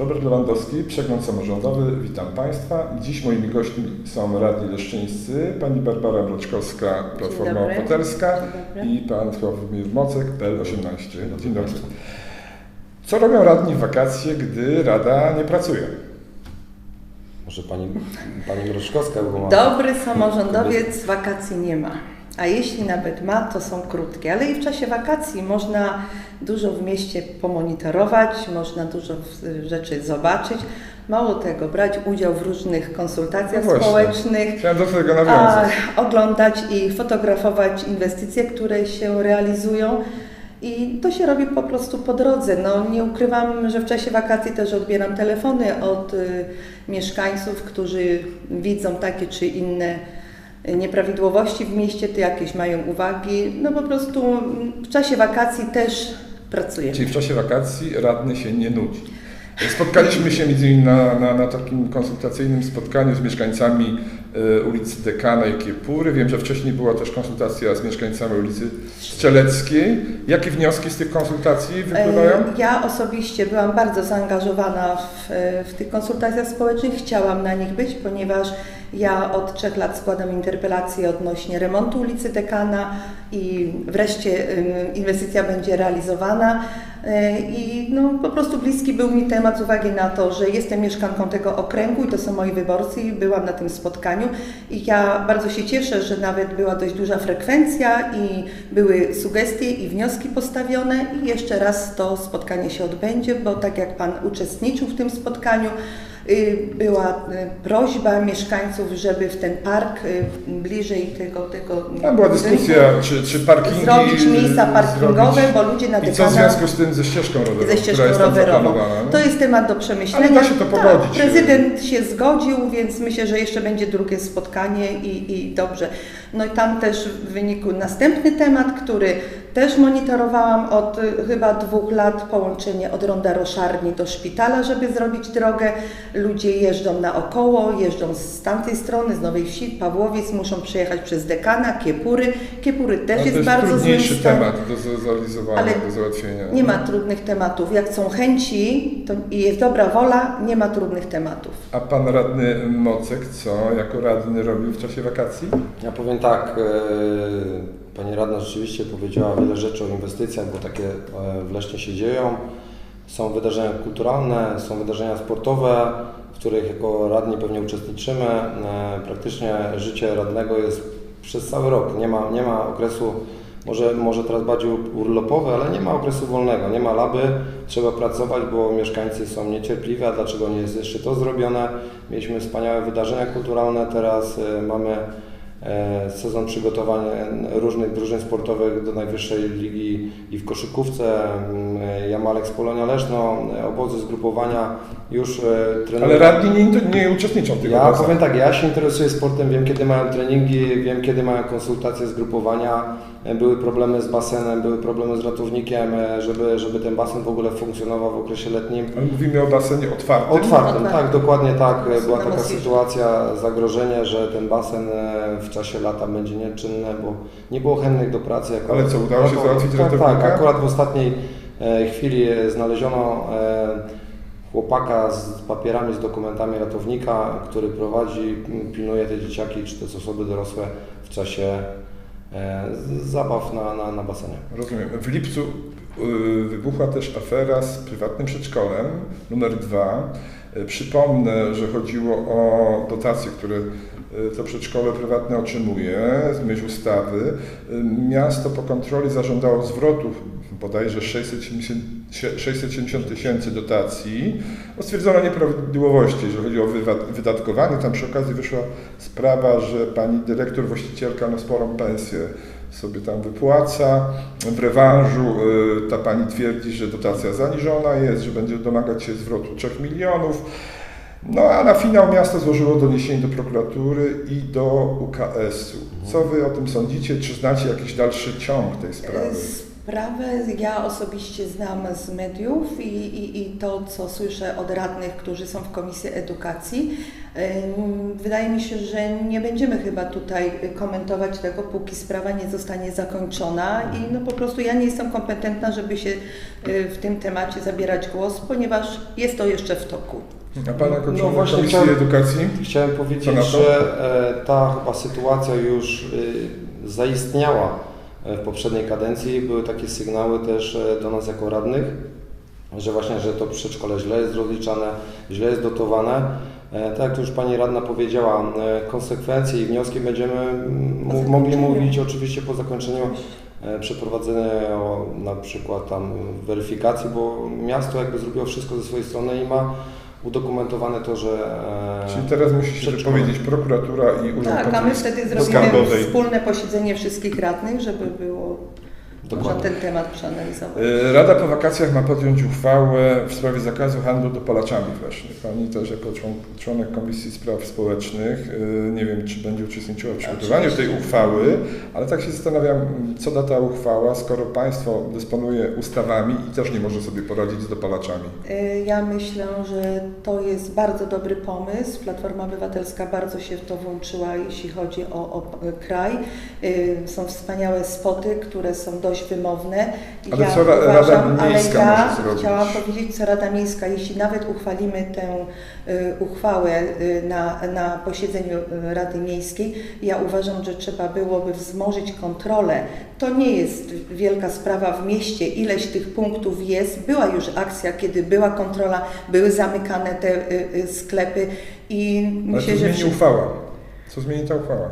Robert Lewandowski, Przegląd Samorządowy. Witam Państwa. Dziś moimi gośćmi są radni leszczyńscy, pani Barbara Mroczkowska, Platforma. Obywatelska i pan Sławomir Mocek, PL18. Dzień dobry. Co robią radni w wakacje, gdy Rada nie pracuje? Może pani, pani Mroczkowska, bo ma... Dobry samorządowiec wakacji nie ma. A jeśli nawet ma, to są krótkie. Ale i w czasie wakacji można dużo w mieście pomonitorować, można dużo w- rzeczy zobaczyć. Mało tego, brać udział w różnych konsultacjach No społecznych, a, oglądać i fotografować inwestycje, które się realizują. I to się robi po prostu po drodze. No, nie ukrywam, że w czasie wakacji też odbieram telefony od y, mieszkańców, którzy widzą takie czy inne y, nieprawidłowości w mieście, to jakieś mają uwagi. No po prostu w czasie wakacji też pracujemy. Czyli w czasie wakacji radny się nie nudzi. Spotkaliśmy się między innymi na, na, na takim konsultacyjnym spotkaniu z mieszkańcami e, ulicy Dekana i Kiepury. Wiem, że wcześniej była też konsultacja z mieszkańcami ulicy Strzeleckiej. Jakie wnioski z tych konsultacji wypływają? E, Ja osobiście byłam bardzo zaangażowana w, w tych konsultacjach społecznych. Chciałam na nich być, ponieważ ja od trzech lat składam interpelacje odnośnie remontu ulicy Dekana i wreszcie inwestycja będzie realizowana. E, I no, po prostu bliski był mi temat z uwagi na to, że jestem mieszkanką tego okręgu i to są moi wyborcy i byłam na tym spotkaniu. I ja bardzo się cieszę, że nawet była dość duża frekwencja i były sugestie i wnioski postawione i jeszcze raz to spotkanie się odbędzie, bo tak jak Pan uczestniczył w tym spotkaniu, y, była y, prośba mieszkańców, żeby w ten park y, bliżej tego, tego Tam była dyskusja, czy, czy parkingi zrobić miejsca parkingowe, zrobić. bo ludzie na I co w związku z tym ze ścieżką rowerową, ze ścieżką która rowerową. To jest temat do przemyślenia. Ale da się to pogodzić. Tak, prezydent się zgodził, więc myślę, że jeszcze będzie drugie spotkanie i, i dobrze. No i tam też w wyniku następny temat, który też monitorowałam od y, chyba dwóch lat, połączenie od Ronda Roszarni do szpitala, żeby zrobić drogę. Ludzie jeżdżą naokoło, jeżdżą z tamtej strony, z Nowej Wsi, Pawłowiec, muszą przejechać przez Dekana, Kiepury. Kiepury też No, to jest, jest bardzo trudniejszy temat do zrealizowania, Ale do załatwienia. Nie ma trudnych tematów. Jak są chęci to i jest dobra wola, nie ma trudnych tematów. A pan radny Mocek, co jako radny robił w czasie wakacji? Ja powiem tak, e, pani radna rzeczywiście powiedziała wiele rzeczy o inwestycjach, bo takie e, w Lesznie się dzieją. Są wydarzenia kulturalne, są wydarzenia sportowe, w których jako radni pewnie uczestniczymy. E, Praktycznie życie radnego jest przez cały rok. Nie ma, nie ma okresu, może, może teraz bardziej urlopowy, ale nie ma okresu wolnego, nie ma laby. Trzeba pracować, bo mieszkańcy są niecierpliwi, a dlaczego nie jest jeszcze to zrobione? Mieliśmy wspaniałe wydarzenia kulturalne, teraz mamy sezon przygotowań różnych drużyn sportowych do najwyższej ligi i w koszykówce, mm, e, Jamalek z Polonia Leszno, e, obozy zgrupowania już e, trenują. Ale radni nie, nie uczestniczą w tych Ja obozach. powiem tak, ja się interesuję sportem, wiem kiedy mają treningi, wiem kiedy mają konsultacje zgrupowania, E, były problemy z basenem, były problemy z ratownikiem, e, żeby, żeby ten basen w ogóle funkcjonował w okresie letnim. Ale Mówimy o basenie otwartym. Otwartym, Otwartym. tak, dokładnie tak. E, Była taka sytuacja, zagrożenie, że ten basen e, w czasie lata będzie nieczynny, bo nie było chętnych do pracy. Jako, Ale co, udało się załatwić tak, ratownika? tak, akurat w ostatniej e, chwili e, znaleziono e, chłopaka z papierami, z dokumentami ratownika, który prowadzi, pilnuje te dzieciaki czy też osoby dorosłe w czasie zabaw na, na, na basenie. Rozumiem. W lipcu y, wybuchła też afera z prywatnym przedszkolem numer dwa. Y, Przypomnę, że chodziło o dotacje, które y, to przedszkole prywatne otrzymuje z myśl ustawy. Y, Miasto po kontroli zażądało zwrotu bodajże 670 670 tysięcy dotacji. No, Stwierdzono nieprawidłowości, jeżeli chodzi o wydatkowanie. Tam przy okazji wyszła sprawa, że pani dyrektor, właścicielka no, sporą pensję sobie tam wypłaca. W rewanżu y, ta pani twierdzi, że dotacja zaniżona jest, że będzie domagać się zwrotu 3 milionów. No a na finał miasto złożyło doniesienie do prokuratury i do UKS-u. Co wy o tym sądzicie? Czy znacie jakiś dalszy ciąg tej sprawy? Sprawę ja osobiście znam z mediów i, i, i to, co słyszę od radnych, którzy są w Komisji Edukacji. Wydaje mi się, że nie będziemy chyba tutaj komentować tego, póki sprawa nie zostanie zakończona i no po prostu ja nie jestem kompetentna, żeby się y, w tym temacie zabierać głos, ponieważ jest to jeszcze w toku. A Pan jako No właśnie Komisji chciałem- Edukacji? Chciałem powiedzieć, że e, ta chyba sytuacja już e, zaistniała w poprzedniej kadencji. Były takie sygnały też e, do nas jako radnych, że właśnie, że to przedszkole źle jest rozliczane, źle jest dotowane. E, Tak jak już Pani Radna powiedziała, e, konsekwencje i wnioski będziemy mogli mówić oczywiście po zakończeniu e, przeprowadzenia na przykład tam weryfikacji, bo miasto jakby zrobiło wszystko ze swojej strony i ma udokumentowane to, że e, Czyli teraz musi się wypowiedzieć prokuratura i Urząd Tak, a my wtedy zrobimy Skarbowej. wspólne posiedzenie wszystkich radnych, żeby było można Dokładnie. ten temat przeanalizować. Y, Rada po wakacjach ma podjąć uchwałę w sprawie zakazu handlu dopalaczami właśnie. Pani też jako człon- członek Komisji Spraw Społecznych, y, nie wiem czy będzie uczestniczyła w przygotowaniu tej uchwały, ale tak się zastanawiam, co da ta uchwała, skoro państwo dysponuje ustawami i też nie może sobie poradzić z dopalaczami. Y, Ja myślę, że to jest bardzo dobry pomysł. Platforma Obywatelska bardzo się w to włączyła, jeśli chodzi o, o kraj. Są wspaniałe spoty, które są dość wymowne. Ale co Ra- Rada Miejska ale ja może chciałam powiedzieć, co Rada Miejska, jeśli nawet uchwalimy tę y, uchwałę y, na, na posiedzeniu y, Rady Miejskiej, ja uważam, że trzeba byłoby wzmożyć kontrolę. To nie jest wielka sprawa w mieście, ileś tych punktów jest. Była już akcja, kiedy była kontrola, były zamykane te y, y, sklepy i Ale myślę, co że zmieni uchwała? Co zmieni ta uchwała?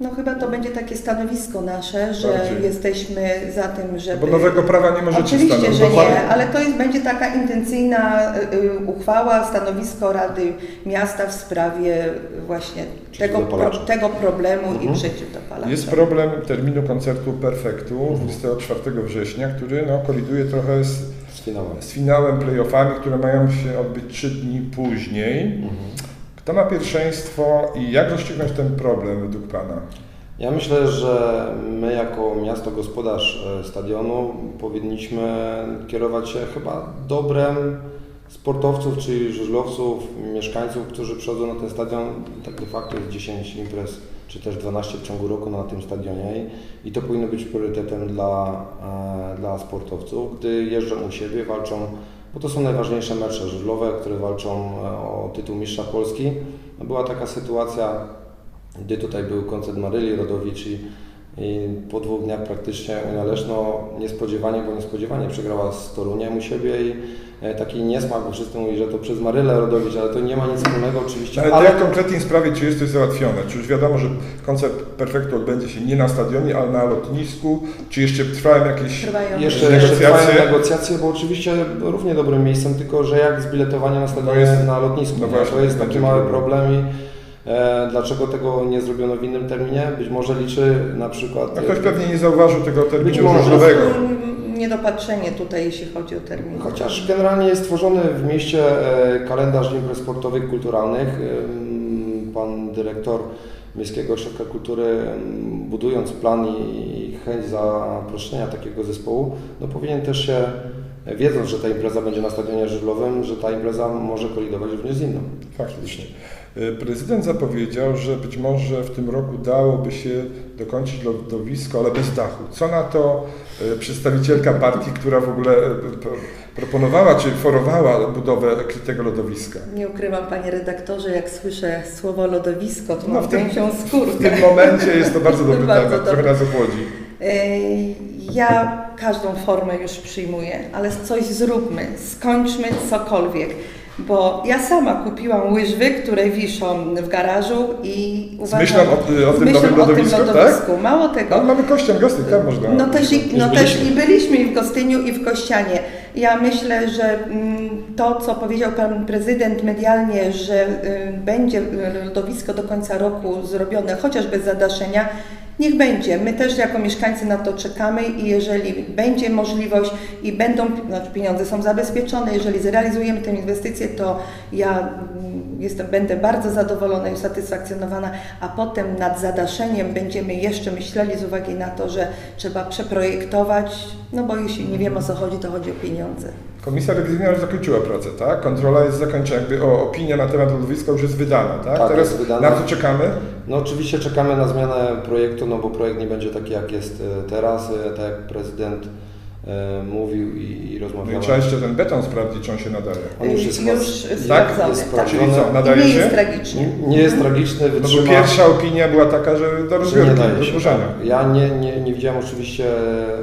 No chyba to będzie takie stanowisko nasze, że Bardziej. jesteśmy za tym, żeby... Bo nowego prawa nie możecie Oczywiście, stanowić. że nie, Dokładnie. ale to jest, będzie taka intencyjna y, y, uchwała, stanowisko Rady Miasta w sprawie właśnie tego, pro, tego problemu Mhm. i przeciwdopalaczy. Jest problem terminu koncertu Perfektu 24 września, który no, koliduje trochę z, z finałem. z finałem playoffami, które mają się odbyć 3 dni później. Mhm. Kto ma pierwszeństwo i jak rozstrzygnąć ten problem według Pana? Ja myślę, że my jako miasto gospodarz e, stadionu powinniśmy kierować się chyba dobrem sportowców czy żużlowców, mieszkańców, którzy przychodzą na ten stadion. Tak de facto jest 10 imprez czy też 12 w ciągu roku na tym stadionie i to powinno być priorytetem dla, e, dla sportowców, gdy jeżdżą u siebie, walczą, bo to są najważniejsze mecze żużlowe, które walczą e, o tytuł mistrza Polski. Była taka sytuacja, gdy tutaj był koncert Maryli Rodowicz i, i po dwóch dniach praktycznie Unia Leszno niespodziewanie, bo niespodziewanie przegrała z Toruniem u siebie i e, taki niesmak, bo wszyscy mówili, że to przez Marylę Rodowicz, ale to nie ma nic wspólnego oczywiście. Ale, to jak konkretnie sprawie, czy jest coś załatwione? Czy już wiadomo, że koncert Perfektu odbędzie się nie na stadionie, ale na lotnisku? Czy jeszcze trwają jakieś... Trwają Jeszcze, jeszcze Negocjacje? trwają negocjacje, bo oczywiście równie dobrym miejscem, tylko że jak z biletowaniem na stadionie No jest- na lotnisku. no nie? właśnie, to jest taki mały problem. problem i dlaczego tego nie zrobiono w innym terminie? Być może liczy na przykład... No ktoś pewnie nie zauważył tego Być terminu może. żużlowego. Mm, Niedopatrzenie tutaj, jeśli chodzi o termin. Chociaż generalnie jest tworzony w mieście e, kalendarz imprez sportowych, kulturalnych. Pan dyrektor Miejskiego Ośrodka Kultury, budując plan i chęć zaproszenia takiego zespołu, no powinien też się, e, wiedząc, że ta impreza będzie na stadionie żużlowym, że ta impreza może kolidować również z inną. Faktycznie. Y, Prezydent zapowiedział, że być może w tym roku dałoby się dokończyć lodowisko, ale bez dachu. Co na to y, przedstawicielka partii, która w ogóle pro- proponowała czy forowała budowę tego lodowiska? Nie ukrywam, panie redaktorze, jak słyszę słowo lodowisko, to No, mam w tym- gęsią skórkę. W tym momencie jest to bardzo dobry Bardzo temat, trochę nas ochłodzi. Ej, Ja każdą formę już przyjmuję, ale coś zróbmy, skończmy cokolwiek. Bo ja sama kupiłam łyżwy, które wiszą w garażu i uważam... myślą o- o z tym nowym tym lodowisku, tak? lodowisku. Mało tego, Tam mamy kościan Gosty, tam można. no też, i, no też byliśmy. i byliśmy i w Gostyniu i w Kościanie. Ja myślę, że mm, to, co powiedział pan prezydent medialnie, że y, będzie y, lodowisko do końca roku zrobione, chociaż bez zadaszenia, niech będzie. My też jako mieszkańcy na to czekamy i jeżeli będzie możliwość i będą, znaczy pieniądze są zabezpieczone, jeżeli zrealizujemy tę inwestycję, to ja mm, jestem, będę bardzo zadowolona i usatysfakcjonowana, a potem nad zadaszeniem będziemy jeszcze myśleli z uwagi na to, że trzeba przeprojektować, no bo jeśli nie wiem o co chodzi, to chodzi o pieniądze. Komisja rewizyjna już zakończyła pracę, tak? Kontrola jest zakończona, jakby o, opinia na temat lodowiska już jest wydana, tak? Tak, Teraz jest wydana. na co czekamy? No oczywiście czekamy na zmianę projektu, no bo projekt nie będzie taki jak jest e, teraz, e, tak jak prezydent mówił i, i No rozmawiał. i trzeba jeszcze ten beton sprawdzić, czy on się nadaje. On już jest Już tak? sprawdzony, Jest tak. sprawdzony. Czyli co, nadaje nie się? jest tragicznie. Nie, nie jest tragiczny, No bo pierwsza opinia była taka, że do rozbiórki, nie do tak. Ja nie, nie, nie widziałem oczywiście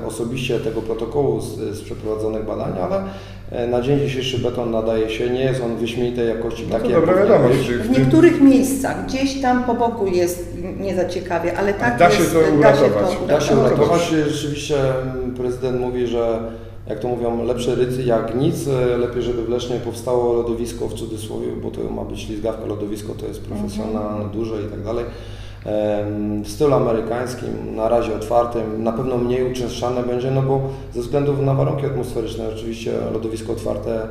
osobiście tego protokołu z, z przeprowadzonych badań, ale e, na dzień dzisiejszy beton nadaje się, nie jest on wyśmienitej jakości, No to dobra wiadomość. być. że W niektórych miejscach, gdzieś tam po boku jest nie za ciekawie, ale tak Da się jest, to da się uratować. to Da się to uratować. Rzeczywiście mm, prezydent mówi, że jak to mówią, lepsze rycy jak nic. E, Lepiej, żeby w Lesznie powstało lodowisko w cudzysłowie, bo to ma być ślizgawka, lodowisko to jest profesjonalne, duże i tak dalej. W stylu amerykańskim, na razie otwartym, na pewno mniej uczęszczane będzie, no bo ze względu na warunki atmosferyczne oczywiście lodowisko otwarte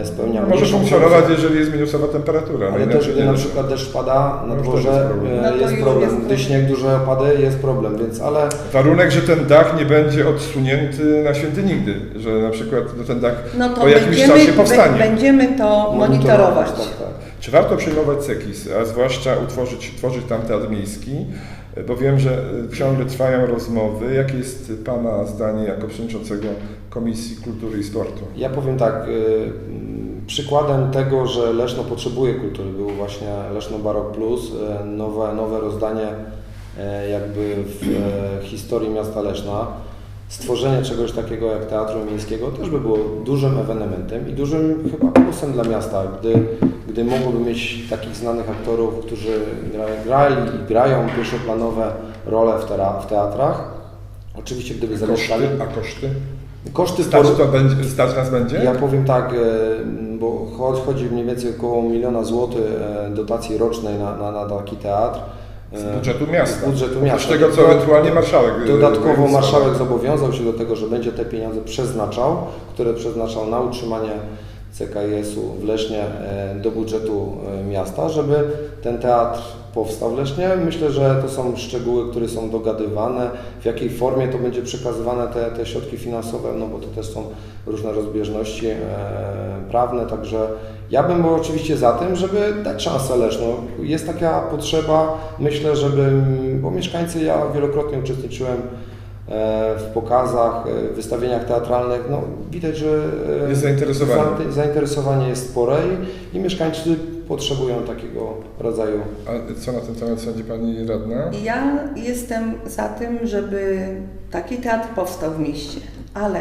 e, spełnia Może funkcjonować, jeżeli jest minusowa temperatura. no Ale też, gdy na przykład deszcz pada na No dworze, jest problem. e, No jest problem. Gdy problem. śnieg duże opady, jest problem, więc ale Warunek, że ten dach nie będzie odsunięty na święty nigdy, że na przykład no, ten dach No to po jakimś będziemy, czasie powstanie. będziemy to monitorować. Tak, tak. Czy warto przyjmować CEKIS, a zwłaszcza utworzyć, tworzyć tam teatr miejski? Bo wiem, że y, ciągle trwają rozmowy. Jakie jest Pana zdanie jako przewodniczącego Komisji Kultury i Sportu? Ja powiem tak, y, przykładem tego, że Leszno potrzebuje kultury był właśnie Leszno Barok Plus, y, nowe, nowe rozdanie jakby w historii miasta Leszna. Stworzenie czegoś takiego jak Teatru Miejskiego też by było dużym ewenementem i dużym chyba plusem dla miasta, gdy, gdy mogłoby mieć takich znanych aktorów, którzy gra, grali i grają pierwszoplanowe role w, tera, w teatrach. Oczywiście gdyby zamieszkali. a koszty? Koszty Stać, to będzie, stać nas będzie? ja powiem tak, e, bo cho- chodzi mniej więcej około miliona złotych e, dotacji rocznej na, na, na taki teatr. E, Z budżetu miasta. Z budżetu miasta. tego, co ewentualnie marszałek. Dodatkowo marszałek zobowiązał się do tego, że będzie te pieniądze przeznaczał, które przeznaczał na utrzymanie CKS-u w Lesznie e, do budżetu e, miasta, żeby ten teatr powstał w Lesznie. Myślę, że to są szczegóły, które są dogadywane, w jakiej formie to będzie przekazywane te, te środki finansowe, no bo to też są różne rozbieżności e, prawne, także ja bym był oczywiście za tym, żeby dać szansę Leszno. Jest taka potrzeba, myślę, żeby, bo mieszkańcy, ja wielokrotnie uczestniczyłem w pokazach, e, wystawieniach teatralnych, no widać, że e, Jest zainteresowanie. za- zainteresowanie jest spore i, i mieszkańcy potrzebują takiego rodzaju A co na ten temat sądzi Pani Radna? Ja jestem za tym, żeby taki teatr powstał w mieście, ale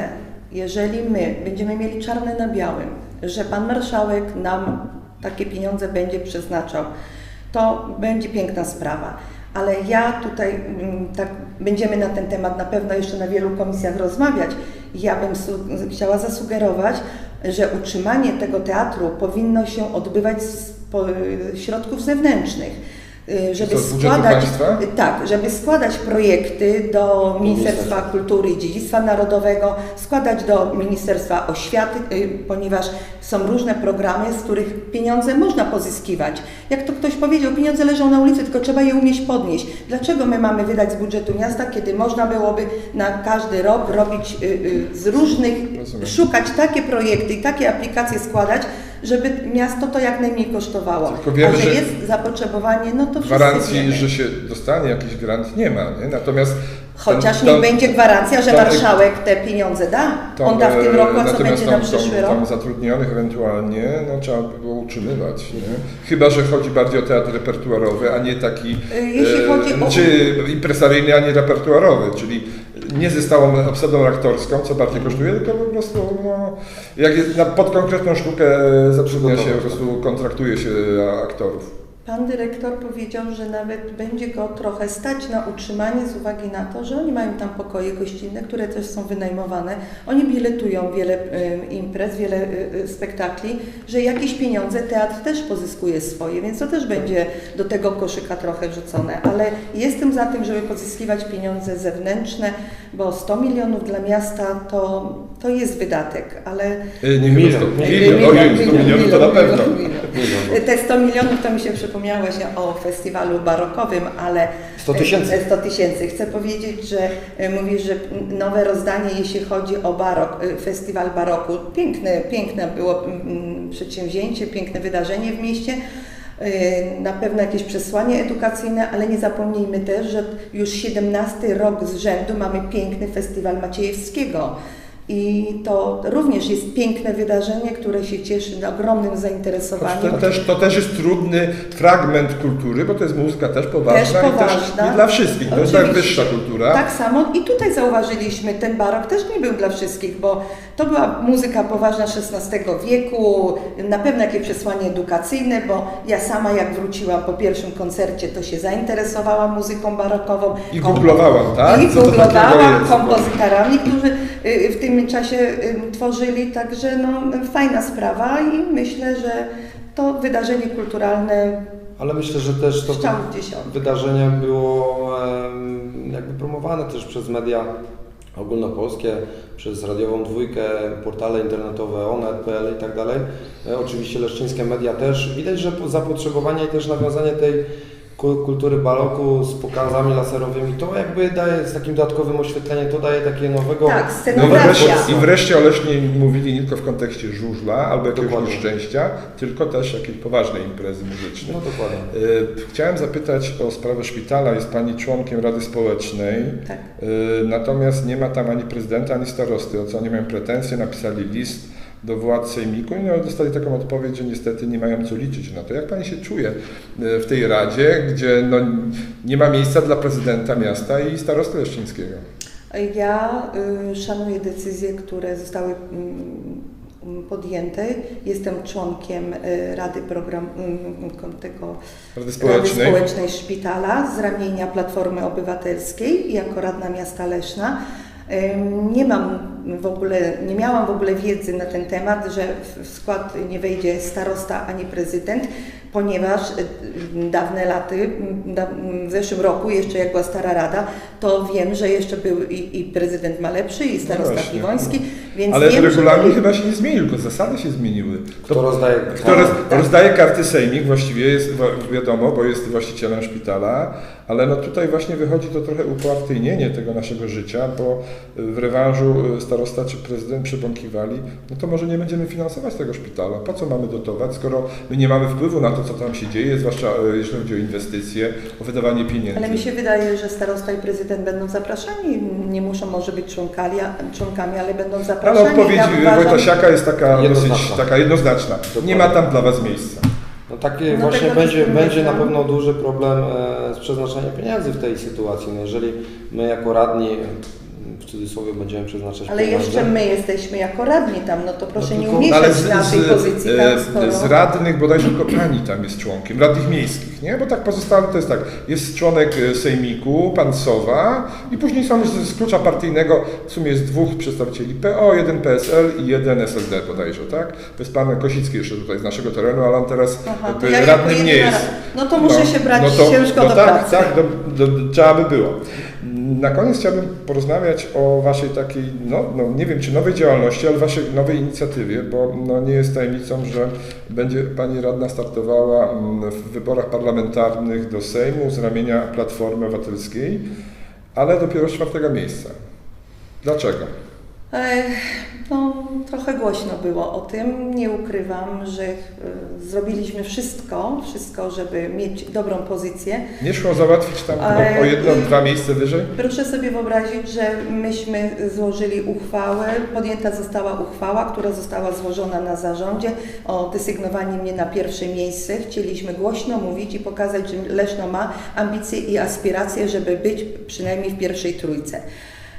jeżeli my będziemy mieli czarne na białym, że pan marszałek nam takie pieniądze będzie przeznaczał, to będzie piękna sprawa. Ale ja tutaj mm, tak będziemy na ten temat na pewno jeszcze na wielu komisjach rozmawiać. Ja bym chciała zasugerować, że utrzymanie tego teatru powinno się odbywać z po, środków zewnętrznych. Y, Żeby składać, y, tak, żeby składać projekty do Ministerstwa Kultury i Dziedzictwa Narodowego, składać do Ministerstwa Oświaty, y, ponieważ są różne programy, z których pieniądze można pozyskiwać. Jak to ktoś powiedział, pieniądze leżą na ulicy, tylko trzeba je umieć podnieść. Dlaczego my mamy wydać z budżetu miasta, kiedy można byłoby na każdy rok robić z różnych, Rozumiem. szukać takie projekty i takie aplikacje składać, żeby miasto to jak najmniej kosztowało. Tylko wiemy, A że że jest zapotrzebowanie, no to Gwarancji, wiemy. że się dostanie jakiś grant nie ma, nie? Natomiast Chociaż ten- nie ten- będzie gwarancja, że marszałek te pieniądze da. tą, On da w tym e, roku, a co będzie tą- na przyszły rok? zatrudnionych ewentualnie, no trzeba by było utrzymywać, nie? Chyba, że chodzi bardziej o teatr repertuarowy, a nie taki Y, jeśli chodzi o- czy impresaryjny, a nie repertuarowy, czyli nie ze stałą obsadą aktorską, co bardziej kosztuje, tylko po prostu no, jak jest, na, pod konkretną sztukę zatrudnia się, po prostu kontraktuje się aktorów. Pan dyrektor powiedział, że nawet będzie go trochę stać na utrzymanie z uwagi na to, że oni mają tam pokoje gościnne, które też są wynajmowane. Oni biletują wiele imprez, wiele y, y, spektakli, że jakieś pieniądze teatr też pozyskuje swoje, więc to też będzie do tego koszyka trochę wrzucone. Ale jestem za tym, żeby pozyskiwać pieniądze zewnętrzne, bo 100 milionów dla miasta to, to jest wydatek, ale E, Nie Milion. milion, Milion, milion, ojej, 100 milionów to na pewno. milion. Milion. Te 100 milionów to mi się przypomniało właśnie o festiwalu barokowym, ale 100 tysięcy. e, 100 tysięcy. Chcę powiedzieć, że e, mówisz, że nowe rozdanie, jeśli chodzi o barok, e, festiwal baroku. Piękne, piękne było przedsięwzięcie, piękne wydarzenie w mieście. E, Na pewno jakieś przesłanie edukacyjne, ale nie zapomnijmy też, że już 17 rok z rzędu mamy piękny festiwal Maciejewskiego. I to również jest piękne wydarzenie, które się cieszy ogromnym zainteresowaniem. To też, to też jest trudny fragment kultury, bo to jest muzyka też poważna, Też i też poważna. nie dla wszystkich. To jest Oczywiście. najwyższa kultura. Tak samo i tutaj zauważyliśmy, ten barok też nie był dla wszystkich, bo to była muzyka poważna XVI wieku, na pewno jakieś przesłanie edukacyjne, bo ja sama jak wróciłam po pierwszym koncercie, to się zainteresowałam muzyką barokową. I googlowałam, tak? I googlowałam kompozytorami, którzy y, w tym czasie y, tworzyli, także no, fajna sprawa i myślę, że to wydarzenie kulturalne Ale myślę, że też to wydarzenie było jakby promowane też przez media ogólnopolskie, przez radiową dwójkę, portale internetowe, onet.pl i tak dalej. E, Oczywiście leszczyńskie media też. Widać, że po- zapotrzebowanie i też nawiązanie tej kultury baroku z pokazami laserowymi, to jakby daje z takim dodatkowym oświetleniem, to daje takie nowego... Tak, No wreszcie, I wreszcie o Lesznie mówili nie tylko w kontekście żużla albo jakiegoś Dokładnie. nieszczęścia, tylko też jakiejś poważnej imprezy muzycznej. No dokładnie. E, Chciałem zapytać o sprawę szpitala. Jest Pani członkiem Rady Społecznej, Tak. e, natomiast nie ma tam ani prezydenta, ani starosty. O co oni mają pretensje? Napisali list do władz sejmiku i no, dostali taką odpowiedź, że niestety nie mają co liczyć na to. Jak Pani się czuje e, w tej Radzie, gdzie no, nie ma miejsca dla prezydenta miasta i starosty leszczyńskiego? Ja y, szanuję decyzje, które zostały mm, podjęte. Jestem członkiem y, Rady Program mm, kon- tego Rady Rady Społecznej? Społecznej Szpitala z ramienia Platformy Obywatelskiej jako radna miasta Leszna. Nie mam w ogóle, nie miałam w ogóle wiedzy na ten temat, że w skład nie wejdzie starosta ani prezydent, ponieważ y, dawne laty, w zeszłym roku, jeszcze jak była stara rada, to wiem, że jeszcze był i, i prezydent Malepszy, i starosta właśnie. Piwoński, więc Ale wiem, regulamin że... chyba się nie zmienił, tylko zasady się zmieniły. Kto rozdaje... Kto roz, tak. rozdaje karty sejmik, właściwie jest wiadomo, bo jest właścicielem szpitala, ale no tutaj właśnie wychodzi to trochę upartyjnienie tego naszego życia, bo w rewanżu y, starosta czy prezydent przybąkiwali, no to może nie będziemy finansować tego szpitala. Po co mamy dotować, skoro my nie mamy wpływu na to, co tam się dzieje, zwłaszcza y, jeśli chodzi o inwestycje, o wydawanie pieniędzy. Ale mi się wydaje, że starosta i prezydent będą zapraszani. Nie muszą może być członkali, członkami, ale będą Ale zapraszani. odpowiedź Ja uważam- Wojta Siaka jest taka Jednoznaczna. dosyć taka jednoznaczna. Nie ma tam dla Was miejsca. No takie No właśnie będzie, będzie na pewno duży problem e, z przeznaczeniem pieniędzy w tej sytuacji. No jeżeli my jako radni w cudzysłowie będziemy przeznaczać Ale pieniądze, jeszcze my jesteśmy jako radni tam, no to proszę No nie tylko- ale z, na tej z, pozycji e, tam, skoro... z radnych bodajże tylko pani tam jest członkiem, radnych miejskich, nie? Bo tak pozostałe to jest tak, jest członek e, sejmiku, pan Sowa i później są z, z klucza partyjnego w sumie jest dwóch przedstawicieli PO, jeden PSL i jeden SLD bodajże, tak? To jest pan Kosicki jeszcze tutaj z naszego terenu, ale on teraz Aha, to ja radnym nie jest. No to muszę się brać ciężko no do tak, pracy. Tak, do, do, trzeba by było. Na koniec chciałbym porozmawiać o Waszej takiej, no, no nie wiem czy nowej działalności, ale Waszej nowej inicjatywie, bo no, nie jest tajemnicą, że będzie Pani radna startowała mm, w wyborach parlamentarnych do Sejmu z ramienia Platformy Obywatelskiej, ale dopiero z czwartego miejsca. Dlaczego? No, trochę głośno było o tym. Nie ukrywam, że e, zrobiliśmy wszystko, wszystko, żeby mieć dobrą pozycję. Nie szło załatwić tam Ale- o, jedno, dwa miejsca wyżej? Proszę sobie wyobrazić, że myśmy złożyli uchwałę, podjęta została uchwała, która została złożona na zarządzie o desygnowanie mnie na pierwsze miejsce. Chcieliśmy głośno mówić i pokazać, że Leszno ma ambicje i aspiracje, żeby być przynajmniej w pierwszej trójce.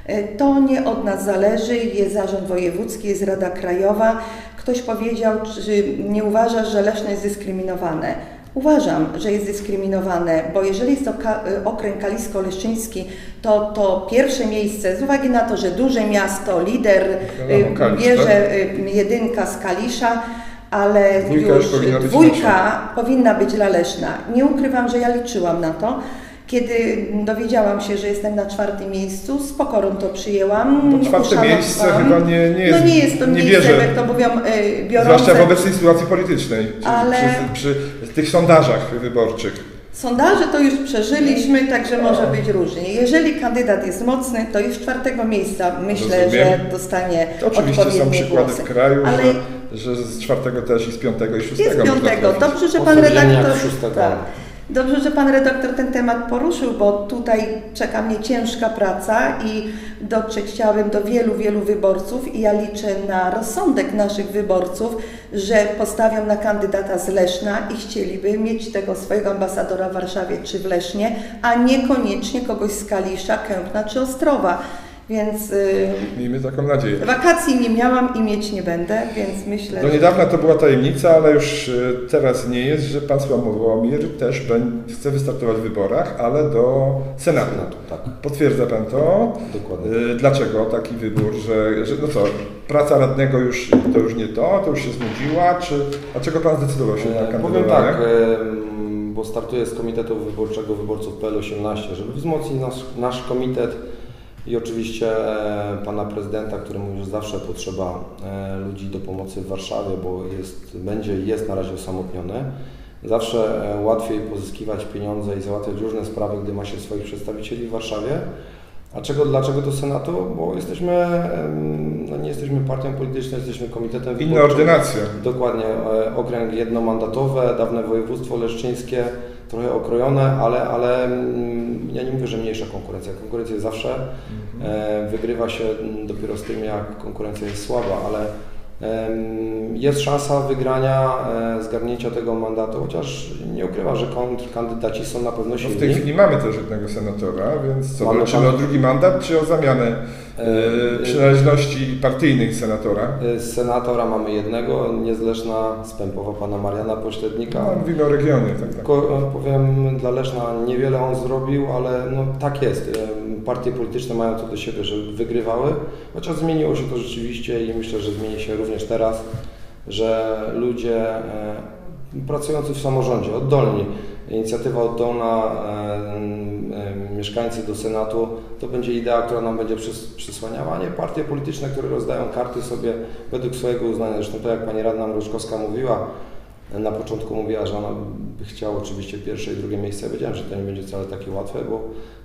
E, To nie od nas zależy, jest zarząd wojewódzki, jest Rada Krajowa. Ktoś powiedział, czy nie uważasz, że Leszno jest dyskryminowane? Uważam, że jest dyskryminowane, bo jeżeli jest to y, okręg kalisko-leszczyński, to to pierwsze miejsce, z uwagi na to, że duże miasto, lider Kalisz, bierze y, jedynka z Kalisza, ale Dwójka już już powinna dwójka powinna być dla Leszna. Nie ukrywam, że ja liczyłam na to Kiedy dowiedziałam się, że jestem na czwartym miejscu, z pokorą to przyjęłam. Bo czwarte uszanowałam. miejsce chyba nie, nie jest, No nie jest to nie miejsce, bierze, jak to mówią, y, biorące. zwłaszcza w obecnej sytuacji politycznej, Ale- przy, przy tych sondażach wyborczych. Sondaże to już przeżyliśmy, także może być różnie. Jeżeli kandydat jest mocny, to już czwartego miejsca myślę, Rozumiem. że dostanie To oczywiście są przykłady głosy. w kraju, Ale że, że z czwartego też i z piątego i szóstego jest można piątego. Dobrze, że pan redaktor. szóstego. Tak. Dobrze, że pan redaktor ten temat poruszył, bo tutaj czeka mnie ciężka praca i dotrzeć chciałabym do wielu, wielu wyborców i ja liczę na rozsądek naszych wyborców, że postawią na kandydata z Leszna i chcieliby mieć tego swojego ambasadora w Warszawie czy w Lesznie, a niekoniecznie kogoś z Kalisza, Kępna czy Ostrowa. Więc y, Miejmy taką nadzieję. wakacji nie miałam i mieć nie będę, więc myślę, Do niedawna to była tajemnica, ale już y, teraz nie jest, że pan Sławomir też chce wystartować w wyborach, ale do Senatu. Senatu, tak. Potwierdza pan to? Dokładnie. Y, Dlaczego taki wybór, że, że no co, praca radnego już to już nie to, to już się znudziła, czy dlaczego pan zdecydował się na E, Powiem kandydowanie? tak, em, bo startuję z Komitetu Wyborczego Wyborców PL18, żeby wzmocnić nasz, nasz komitet i oczywiście e, pana prezydenta, który mówi, że zawsze potrzeba e, ludzi do pomocy w Warszawie, bo jest, będzie i jest na razie osamotniony. Zawsze e, łatwiej pozyskiwać pieniądze i załatwiać różne sprawy, gdy ma się swoich przedstawicieli w Warszawie. A czego, dlaczego do Senatu? Bo jesteśmy, no nie jesteśmy partią polityczną, jesteśmy komitetem Inna wyborczym. ordynacja. Dokładnie, okręg jednomandatowe, dawne województwo leszczyńskie, trochę okrojone, ale, ale mm, ja nie mówię, że mniejsza konkurencja. Konkurencja jest zawsze, e, wygrywa się mm, dopiero z tym, jak konkurencja jest słaba, ale jest szansa wygrania, e, zgarnięcia tego mandatu, chociaż nie ukrywa, że kontrkandydaci są na pewno No w tej silni. chwili mamy też jednego senatora, więc co, Mamy walczymy pan- o drugi mandat, czy o zamianę E, y, przynależności partyjnych senatora? E, Z senatora mamy jednego, niezleczna z Pępowa, pana Mariana Pośrednika. No, mówimy o regionie, tak, tak. E, powiem, dla Leszna niewiele on zrobił, ale no, tak jest. Partie polityczne mają to do siebie, że wygrywały, chociaż zmieniło się to rzeczywiście i myślę, że zmieni się również teraz, że ludzie e, pracujący w samorządzie, oddolni, inicjatywa oddolna, e, e, mieszkańcy do Senatu, to będzie idea, która nam będzie przys- przysłaniała, a nie partie polityczne, które rozdają karty sobie według swojego uznania. Zresztą to jak pani radna Mruszkowska mówiła, na początku mówiła, że ona by chciała oczywiście pierwsze i drugie miejsce. Wiedziałem, że to nie będzie wcale takie łatwe, bo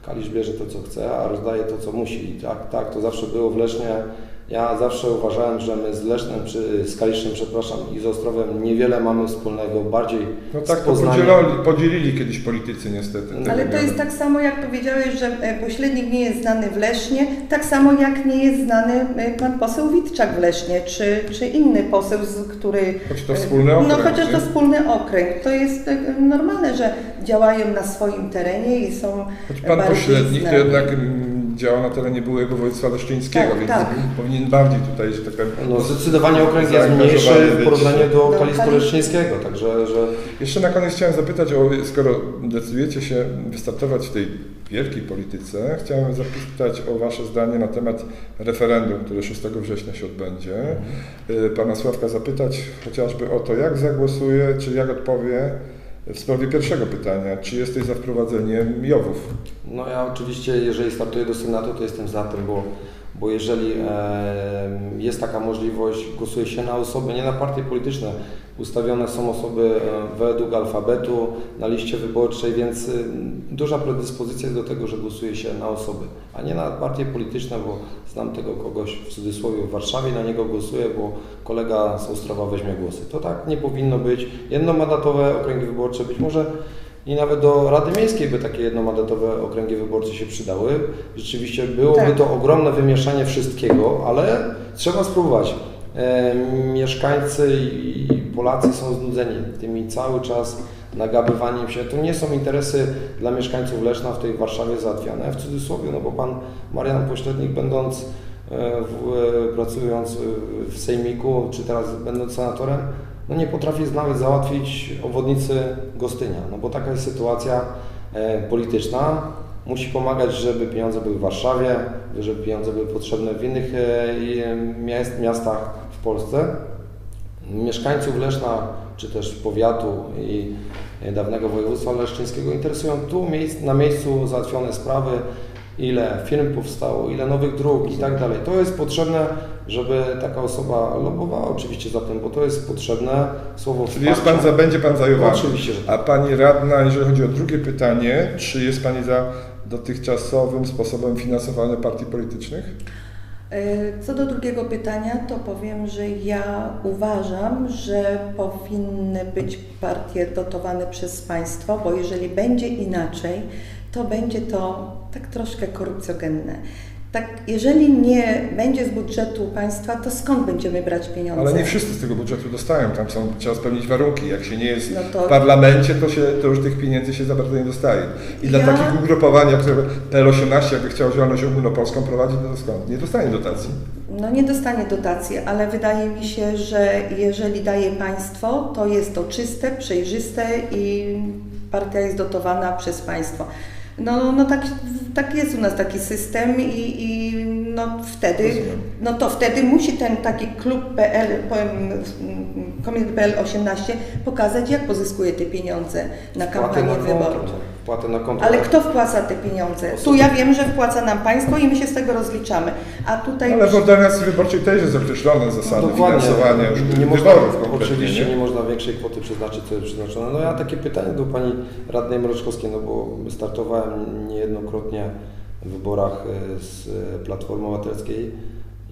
Kalisz bierze to, co chce, a rozdaje to, co musi. I tak, tak, to zawsze było w Lesznie. Ja zawsze uważałem, że my z Lesznem, czy z Kaliszem, przepraszam, i z Ostrowem niewiele mamy wspólnego, bardziej No tak z to Poznaniem. podzielili, podzielili kiedyś politycy niestety. te Ale to regiony. jest tak samo, jak powiedziałeś, że e, pośrednik nie jest znany w Lesznie, tak samo jak nie jest znany e, pan poseł Witczak w Lesznie, czy, czy inny poseł, z który... Choć to wspólny okręg, No chociaż nie? to wspólny okręg. To jest e, normalne, że działają na swoim terenie i są Choć pan bardziej pośrednik to znani. jednak mm, działa na terenie byłego województwa leszczyńskiego, Tak, więc tak. powinien bardziej tutaj, że tak powiem. No, zdecydowanie okręg jest mniejszy w porównaniu do Kalistu Kali- Leszczyńskiego, także że Jeszcze na koniec chciałem zapytać, o, skoro decydujecie się wystartować w tej wielkiej polityce, chciałem zapytać o Wasze zdanie na temat referendum, które 6 września się odbędzie. Y, Pana Sławka zapytać chociażby o to, jak zagłosuje, czy jak odpowie w sprawie pierwszego pytania, czy jesteś za wprowadzeniem JOW-ów? No ja oczywiście, jeżeli startuję do Senatu, to jestem za tym, bo, bo jeżeli jest taka możliwość, głosuje się na osoby, nie na partie polityczne, ustawione są osoby według alfabetu na liście wyborczej, więc duża predyspozycja jest do tego, że głosuje się na osoby, a nie na partie polityczne, bo znam tego kogoś w cudzysłowie w Warszawie, na niego głosuję, bo kolega z Ostrowa weźmie głosy. To tak nie powinno być. Jednomandatowe okręgi wyborcze być może i nawet do Rady Miejskiej by takie jednomandatowe okręgi wyborcze się przydały. Rzeczywiście byłoby Tak. to ogromne wymieszanie wszystkiego, ale trzeba spróbować. E, mieszkańcy i Polacy są znudzeni tymi cały czas nagabywaniem się. To nie są interesy dla mieszkańców Leszna w tej Warszawie załatwiane, w cudzysłowie, no bo pan Marian Pośrednik będąc e, w, e, pracując w Sejmiku, czy teraz będąc senatorem, no nie potrafi nawet załatwić obwodnicy Gostynia, no bo taka jest sytuacja e, polityczna. Musi pomagać, żeby pieniądze były w Warszawie, żeby pieniądze były potrzebne w innych e, e, miast, miastach w Polsce. Mieszkańców Leszna, czy też powiatu i dawnego województwa leszczyńskiego interesują tu na miejscu załatwione sprawy, ile firm powstało, ile nowych dróg i tak dalej. To jest potrzebne, żeby taka osoba lobbowała oczywiście za tym, bo to jest potrzebne słowo Czyli jest pan za, będzie pan zajowany. Oczywiście, że tak. A pani radna, jeżeli chodzi o drugie pytanie, czy jest pani za dotychczasowym sposobem finansowania partii politycznych? E, Co do drugiego pytania, to powiem, że ja uważam, że powinny być partie dotowane przez państwo, bo jeżeli będzie inaczej, to będzie to tak troszkę korupcjogenne. Tak, jeżeli nie będzie z budżetu państwa, to skąd będziemy brać pieniądze? Ale nie wszyscy z tego budżetu dostają, tam są, trzeba spełnić warunki. Jak się nie jest No to- w parlamencie, to, się, to już tych pieniędzy się za bardzo nie dostaje. I dla Ja- takich ugrupowań, jak PL18, jakby chciał działalność ogólnopolską prowadzić, no to skąd? Nie dostanie dotacji. No nie dostanie dotacji, ale wydaje mi się, że jeżeli daje państwo, to jest to czyste, przejrzyste i partia jest dotowana przez państwo. No, no tak, tak jest u nas taki system i, i no wtedy, Rozumiem. no to wtedy musi ten taki klub PL, powiem, komitet PL 18 pokazać, jak pozyskuje te pieniądze na kampanię wyborczą. Wpłaty na konto. Ale kto wpłaca te pieniądze? Tu ja wiem, że wpłaca nam państwo i my się z tego rozliczamy. A tutaj Ale w ordynacji wyborczej też jest określone zasady finansowania już nie można. Oczywiście nie? nie można większej kwoty przeznaczyć, co jest przeznaczone. No ja takie pytanie do Pani Radnej Mroczkowskiej, no bo startowałem niejednokrotnie w wyborach e, z e, Platformy Obywatelskiej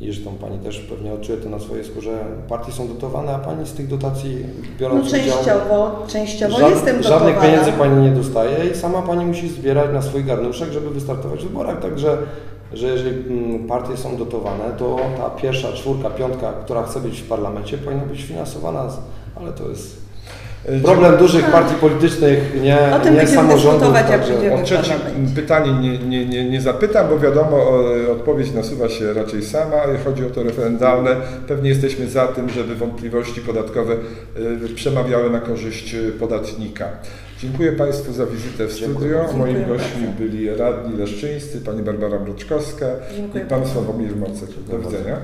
i zresztą Pani też pewnie odczuje to na swojej skórze. Partie są dotowane, a Pani z tych dotacji no, biorąc udział... częściowo, częściowo żad- jestem dotowana. Żadnych pieniędzy Pani nie dostaje i sama Pani musi zbierać na swój garnuszek, żeby wystartować w wyborach. Także, że jeżeli mm, partie są dotowane, to ta pierwsza czwórka, piątka, która chce być w parlamencie, powinna być finansowana, ale to jest problem dużych partii politycznych, nie, O tym nie będziemy samorządów. dyskutować, jak także- będziemy- O trzecie pytanie nie, nie, nie, nie zapytam, bo wiadomo, o, odpowiedź nasuwa się raczej sama. Chodzi o to referendalne, pewnie jesteśmy za tym, żeby wątpliwości podatkowe y, przemawiały na korzyść y, podatnika. Dziękuję Państwu za wizytę w studio. Moimi Dziękuję gośćmi byli radni leszczyńscy, pani Barbara Mroczkowska Dziękuję i pan. Sławomir Mocek. Do widzenia.